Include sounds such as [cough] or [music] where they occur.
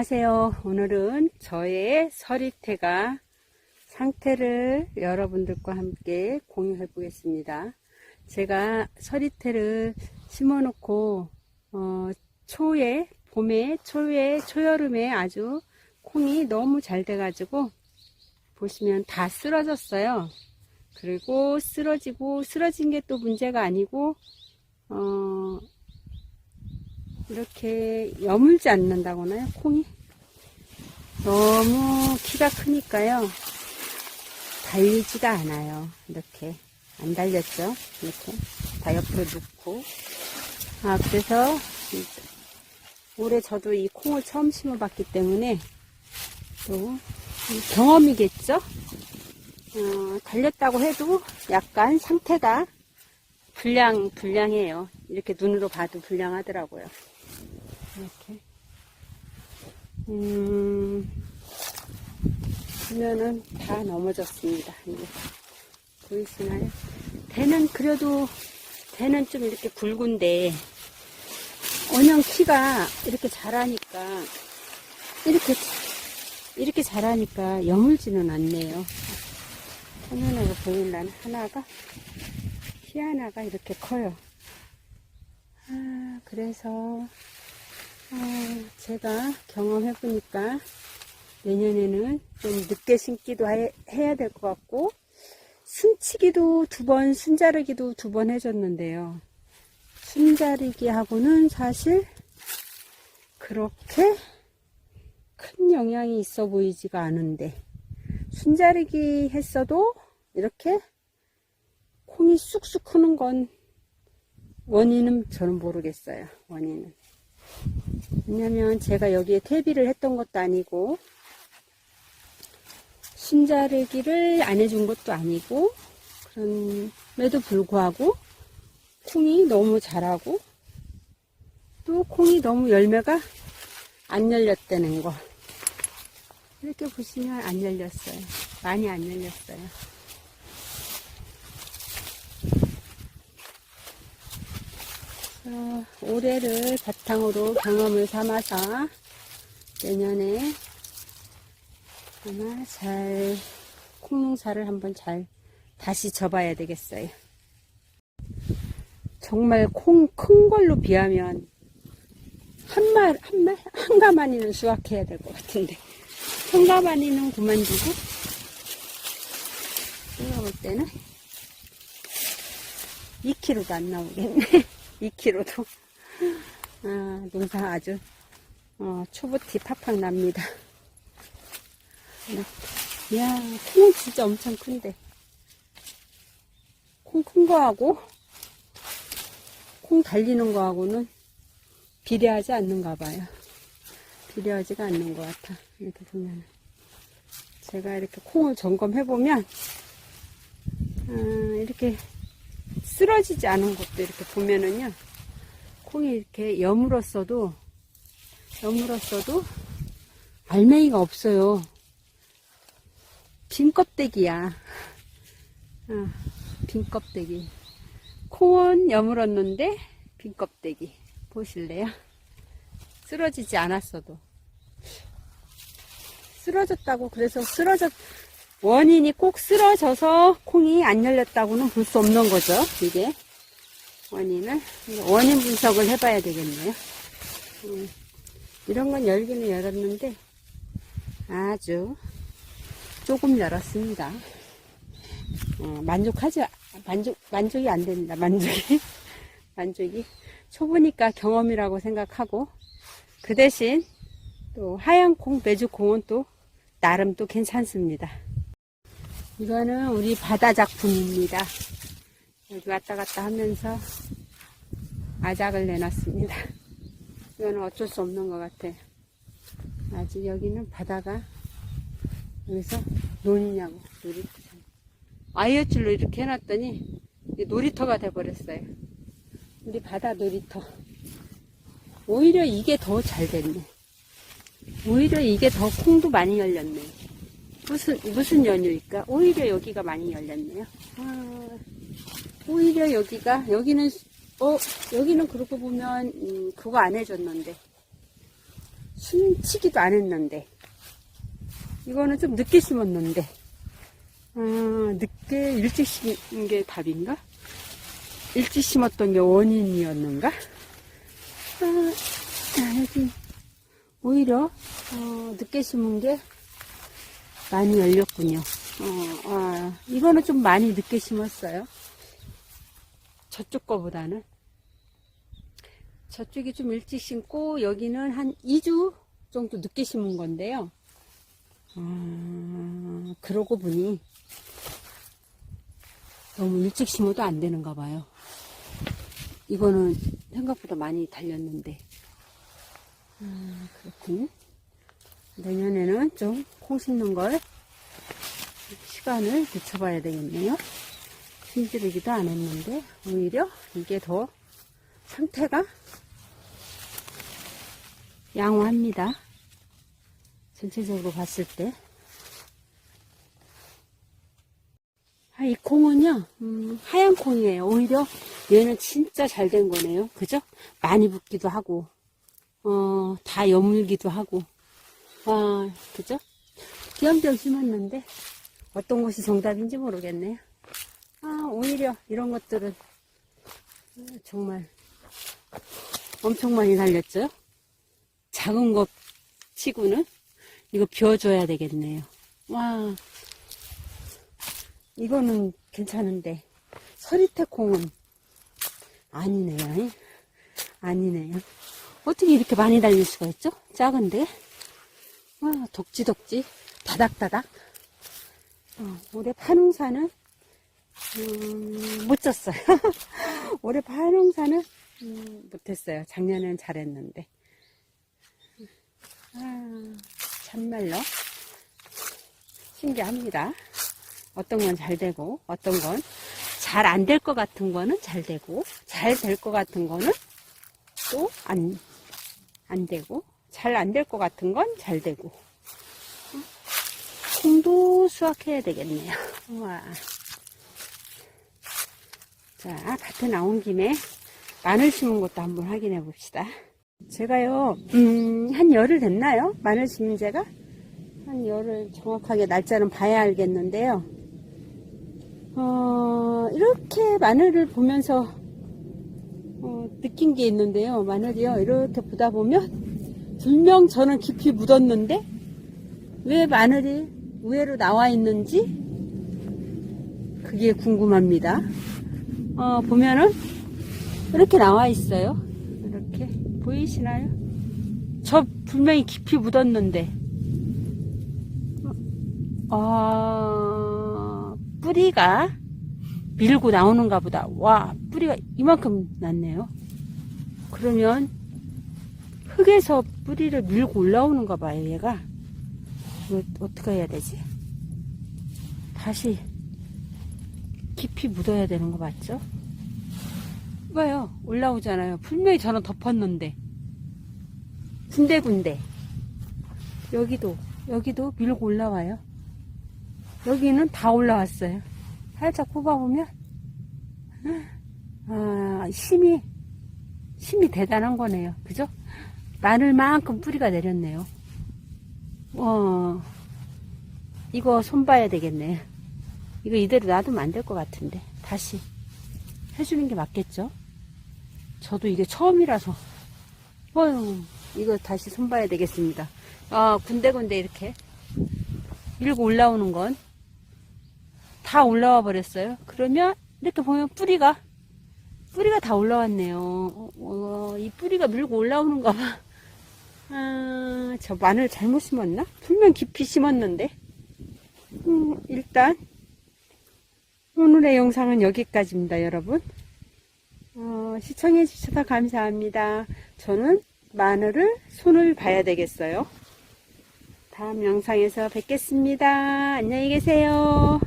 안녕하세요. 오늘은 저의 서리태가 상태를 여러분들과 함께 공유해 보겠습니다. 제가 서리태를 심어 놓고 어, 초에 봄에 초에 초여름에 아주 콩이 너무 잘 돼 가지고 보시면 다 쓰러졌어요. 그리고 쓰러지고 쓰러진 게 또 문제가 아니고 어, 이렇게 여물지 않는다거나요, 콩이. 너무 키가 크니까요, 달리지가 않아요. 이렇게. 안 달렸죠? 이렇게. 다 옆으로 놓고. 아, 그래서, 올해 저도 이 콩을 처음 심어봤기 때문에, 또, 경험이겠죠? 어, 달렸다고 해도 약간 상태가 불량, 불량해요. 이렇게 눈으로 봐도 불량하더라고요. 이렇게. 음, 보면은 다 넘어졌습니다. 이게. 보이시나요? 대는 그래도, 대는 좀 이렇게 굵은데, 원형 키가 이렇게 자라니까, 이렇게, 이렇게 자라니까 여물지는 않네요. 화면으로 보일라는 하나가, 키 하나가 이렇게 커요. 아, 그래서, 아, 제가 경험해 보니까 내년에는 좀 늦게 심기도 해, 해야 될 것 같고, 순치기도 두 번, 순자르기도 두 번 해줬는데요. 순자르기 하고는 사실 그렇게 큰 영향이 있어 보이지가 않은데, 순자르기 했어도 이렇게 콩이 쑥쑥 크는 건 원인은 저는 모르겠어요. 원인은. 왜냐면 제가 여기에 퇴비를 했던 것도 아니고 순자르기를 안 해준 것도 아니고 그럼에도 불구하고 콩이 너무 자라고 또 콩이 너무 열매가 안 열렸다는 거 이렇게 보시면 안 열렸어요. 많이 안 열렸어요. 어, 올해를 바탕으로 경험을 삼아서 내년에 아마 잘 콩농사를 한번 잘 다시 접어야 되겠어요. 정말 콩 큰 걸로 비하면 한 말, 한 가마니는 수확해야 될 것 같은데. 한 가마니는 그만두고, 제가 볼 때는 2kg도 안 나오겠네. 2kg도. 아, 농사 아주, 어, 초보티 팍팍 납니다. 이야, 콩은 진짜 엄청 큰데. 콩 큰 거하고, 콩 달리는 거하고는 비례하지 않는가 봐요. 비례하지가 않는 것 같아. 이렇게 보면. 제가 이렇게 콩을 점검해보면, 아, 이렇게 쓰러지지 않은 것도 이렇게 보면은요, 콩이 이렇게 여물었어도, 여물었어도, 알맹이가 없어요. 빈 껍데기야. 어, 빈 껍데기. 콩은 여물었는데, 빈 껍데기. 보실래요? 쓰러지지 않았어도. 쓰러졌다고, 그래서 쓰러졌, 원인이 꼭 쓰러져서 콩이 안 열렸다고는 볼 수 없는 거죠. 이게 원인을 원인 분석을 해봐야 되겠네요. 음, 이런 건 열기는 열었는데 아주 조금 열었습니다. 어, 만족하지 만족 만족이 안 됩니다. 만족이 [laughs] 만족이 초보니까 경험이라고 생각하고 그 대신 또 하얀 콩, 메주 콩은 또 나름 또 괜찮습니다. 이거는 우리 바다 작품입니다. 여기 왔다 갔다 하면서 아작을 내놨습니다. 이거는 어쩔 수 없는 것 같아요. 아직 여기는 바다가 여기서 논이냐고 놀이터. 와이어줄로 이렇게 해놨더니 놀이터가 돼버렸어요. 우리 바다 놀이터. 오히려 이게 더 잘 됐네. 오히려 이게 더 콩도 많이 열렸네. 무슨, 무슨 연유일까? 오히려 여기가 많이 열렸네요. 아, 오히려 여기가, 여기는, 어, 여기는 그러고 보면, 음, 그거 안 해줬는데. 심치기도 안 했는데. 이거는 좀 늦게 심었는데. 아, 늦게 일찍 심은 게 답인가? 일찍 심었던 게 원인이었는가? 아, 아, 여기 오히려 어, 늦게 심은 게 많이 열렸군요. 어, 아, 이거는 좀 많이 늦게 심었어요. 저쪽 거보다는. 저쪽이 좀 일찍 심고 여기는 한 2주 정도 늦게 심은 건데요. 아, 그러고 보니 너무 일찍 심어도 안 되는가 봐요. 이거는 생각보다 많이 달렸는데. 아, 그렇군. 내년에는 좀 콩 심는 걸 시간을 늦춰봐야 되겠네요. 힘들기도 안 했는데, 오히려 이게 더 상태가 양호합니다. 전체적으로 봤을 때. 아, 이 콩은요, 음, 하얀 콩이에요. 오히려 얘는 진짜 잘 된 거네요. 그죠? 많이 붓기도 하고, 어, 다 여물기도 하고, 아, 그죠? 귀염병 심었는데, 어떤 것이 정답인지 모르겠네요. 아, 오히려 이런 것들은, 아, 정말, 엄청 많이 달렸죠? 작은 것 치고는, 이거 비워줘야 되겠네요. 와, 이거는 괜찮은데, 서리태 콩은 아니네요. 예? 아니네요. 어떻게 이렇게 많이 달릴 수가 있죠? 작은데? 와, 덕지덕지, 다닥다닥. 어, 올해 파농사는, 음, 못 졌어요. [laughs] 올해 파농사는, 음, 못했어요. 작년엔 잘했는데. 아, 참말로, 신기합니다. 어떤 건 잘 되고, 어떤 건 잘 안 될 것 같은 거는 잘 되고, 잘 될 것 같은 거는 또 안, 안 되고, 잘 안 될 것 같은 건 잘 되고. 어? 콩도 수확해야 되겠네요. 와. 자, 밭에 나온 김에 마늘 심은 것도 한번 확인해 봅시다. 제가요, 음, 한 열흘 됐나요? 마늘 심은 제가? 한 열흘 정확하게 날짜는 봐야 알겠는데요. 어, 이렇게 마늘을 보면서 어, 느낀 게 있는데요. 마늘이요. 이렇게 보다 보면 분명 저는 깊이 묻었는데 왜 마늘이 우회로 나와 있는지 그게 궁금합니다. 어, 보면은 이렇게 나와 있어요. 이렇게 보이시나요? 저 분명히 깊이 묻었는데 어, 뿌리가 밀고 나오는가 보다. 와, 뿌리가 이만큼 났네요. 그러면 흙에서 뿌리를 밀고 올라오는가 봐요, 얘가. 이거 어떻게 해야 되지? 다시 깊이 묻어야 되는 거 맞죠? 봐요, 올라오잖아요. 분명히 저는 덮었는데. 군데군데. 여기도, 여기도 밀고 올라와요. 여기는 다 올라왔어요. 살짝 뽑아보면, 아, 힘이, 힘이 대단한 거네요. 그죠? 마늘만큼 뿌리가 내렸네요. 어, 이거 손봐야 되겠네. 이거 이대로 놔두면 안 될 것 같은데. 다시 해주는 게 맞겠죠? 저도 이게 처음이라서. 어휴, 이거 다시 손봐야 되겠습니다. 아, 군데군데 이렇게 밀고 올라오는 건 다 올라와 버렸어요. 그러면 이렇게 보면 뿌리가 뿌리가 다 올라왔네요. 어, 어, 이 뿌리가 밀고 올라오는가 봐. 아, 저 마늘 잘못 심었나? 분명 깊이 심었는데. 음, 일단 오늘의 영상은 여기까지입니다, 여러분. 어, 시청해 주셔서 감사합니다. 저는 마늘을 손을 봐야 되겠어요. 다음 영상에서 뵙겠습니다. 안녕히 계세요.